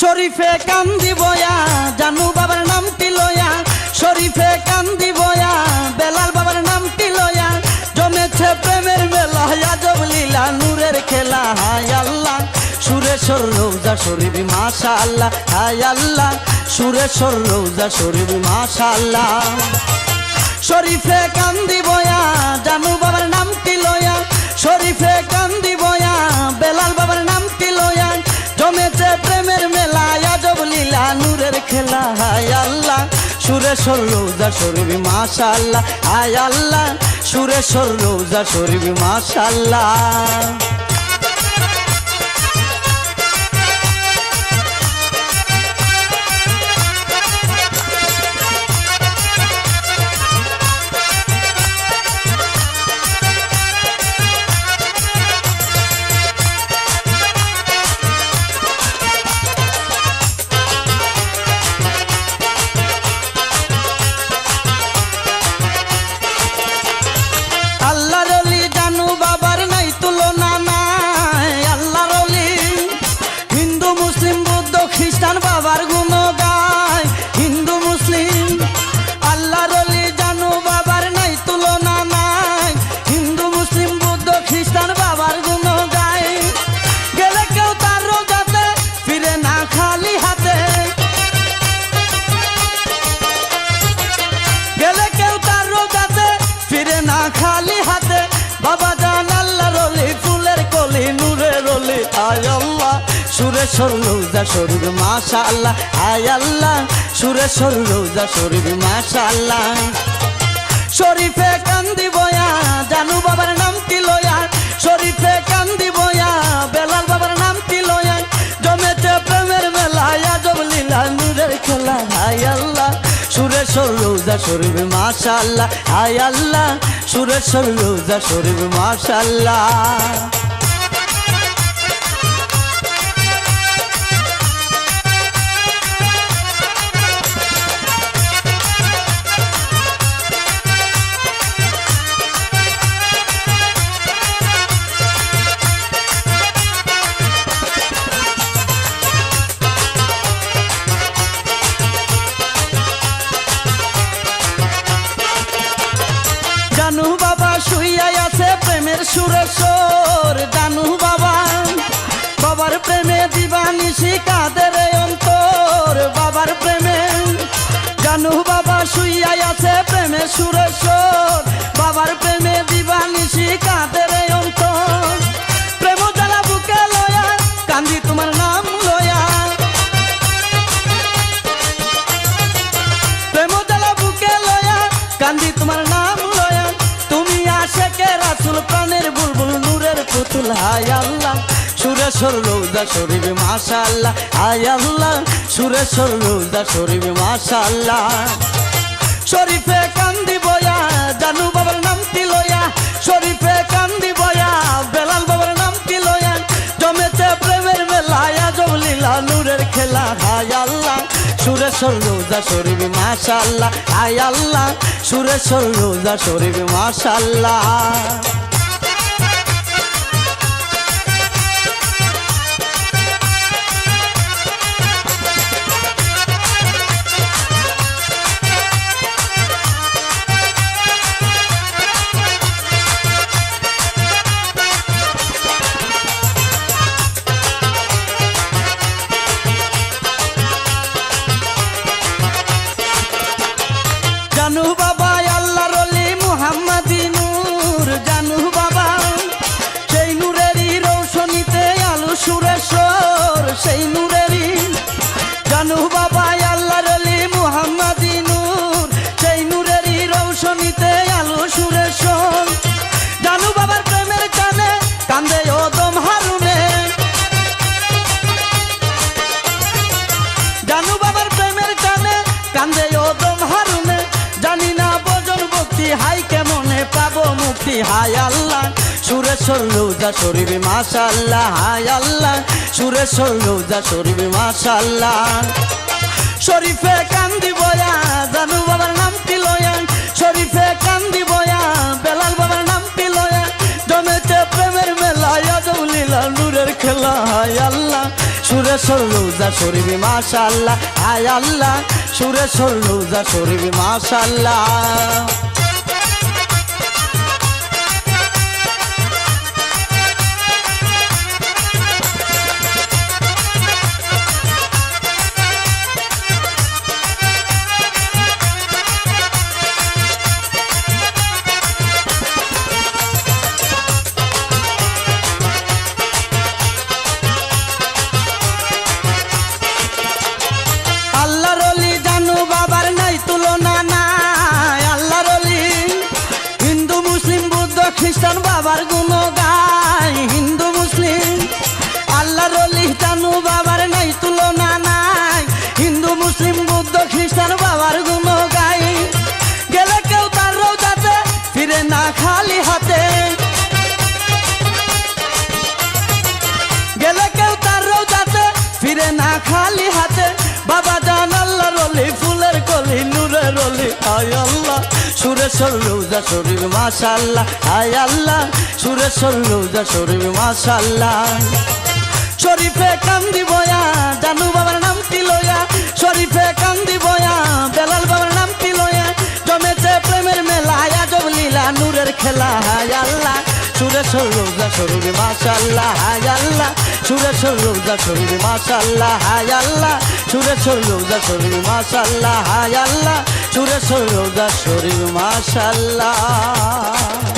শরীফে কান্দি বয়া, জানু বাবার নামটি লয়া। শরীফে কান্দি বয়া, বেলাল বাবার নামটি লয়া। জমেছে প্রেমের মেলা আজব লীলা নূরের খেলা, হায় আল্লাহ। সুরেশ্বর রোজা শরীফ মাশা আল্লাহ হায় আল্লাহ। সুরেশ্বর রোজা শরীফ মাশা আল্লাহ শরীফে কান্দি সুরেশ্বর রোজা শরীফ মাশাল্লাহ আয় আল্লাহ সুরেশ্বর রোজা শরীফ মাশা আল্লাহ সুরেশ্বর রোজা শরীর মাশা আল্লাহ আয় আল্লাহ। সুরেশ্বর রোজা শরীর মাশা আল্লাহ শরীফে কান্দি বয়া, জানু বাবার নামটি লয়া? শরীফে কান্দি বয়া, বেলাল বাবার নামটি লয়া? জমেছে প্রেমের মেলা, আজব লীলা, নূরের খেলা, হায় আল্লাহ। সুরেশ্বর রোজা মাশা আল্লাহ হায় আল্লাহ। সুরেশ্বর রোজা মাশা জানু বাবা শুইয়াই আছে প্রেমের সুরেশ্বর জানু বাবা, বাবার প্রেমে দিবানিশি কাদের অন্তর? বাবার প্রেমে জানু বাবা শুইয়াই আছে প্রেমের সুরেশ্বর বাবার প্রেমে দিবানিশি কাদের অন্তর? প্রেম জ্বালা বুকে লয়া, কান্দি তোমার নাম লয়া। তোমার হায় আল্লাহ সুরেশ্বর রোজা শরীফ মাশা আল্লাহ হায় আল্লাহ সুরেশ্বর রোজা শরীফ মাশা আল্লাহ শরীফে কান্দি বয়া, জানু বাবার নামটি লয়া। শরীফে কান্দি বয়া, বেলাল বাবার নামটি লয়া। জমেছে প্রেমের মেলা আজব লীলা নূরের খেলা। হায় আল্লাহ সুরেশ্বর রোজা শরীফ মাশা আল্লাহ হায় আল্লাহ সুরেশ্বর রোজা শরীফ মাশা আল্লাহ সুরেশ্বর রোজা শরীফ মাশা আল্লাহ হায় আল্লাহ, সুরেশ্বর রোজা শরীফ মাশা আল্লাহ শরীফে কান্দি বয়া, জানু বাবার নামটি লয়া? শরীফে কান্দি বয়া, বেলাল বাবার নামটি লয়া? জমেছে প্রেমের মেলা আজব লীলা, নূরের খেলা, হায় আল্লাহ, সুরেশ্বর রোজা শরীফ মাশাল্লাহ, হায় আল্লাহ, সুরেশ্বর রোজা শরীফ মাশাল্লাহ। হিন্দু মুসলিম, বুদ্ধ, খ্রিস্টান, বাবার গুণ গায় গেলে কেউ তার রোজাতে ফিরে না খালি হাতে। গেলে কেউ তার রোজাতে ফিরে না খালি হাতে। বাবা জান আল্লাহ, রলি ফুলের কলি নূরের রলি, আয় আল্লাহ। সুরেশ্বর রোজা শরীফ মাশাল্লাহ, আয় আল্লাহ। সুরেশ্বর রোজা শরীফ মাশাল্লাহ। শরীফে কান্দি বয়া জানু খেলা, হায় আল্লাহ। সুরেশ্বর রোজা শরীফ মাশাল্লাহ হায় আল্লাহ। সুরেশ্বর রোজা শরীফ মাশাল্লাহ হায় আল্লাহ। সুরেশ্বর রোজা শরীর মাশাল্লাহ হায় আল্লাহ। সুরেশ্বর রোজা শরীর মাশাল্লাহ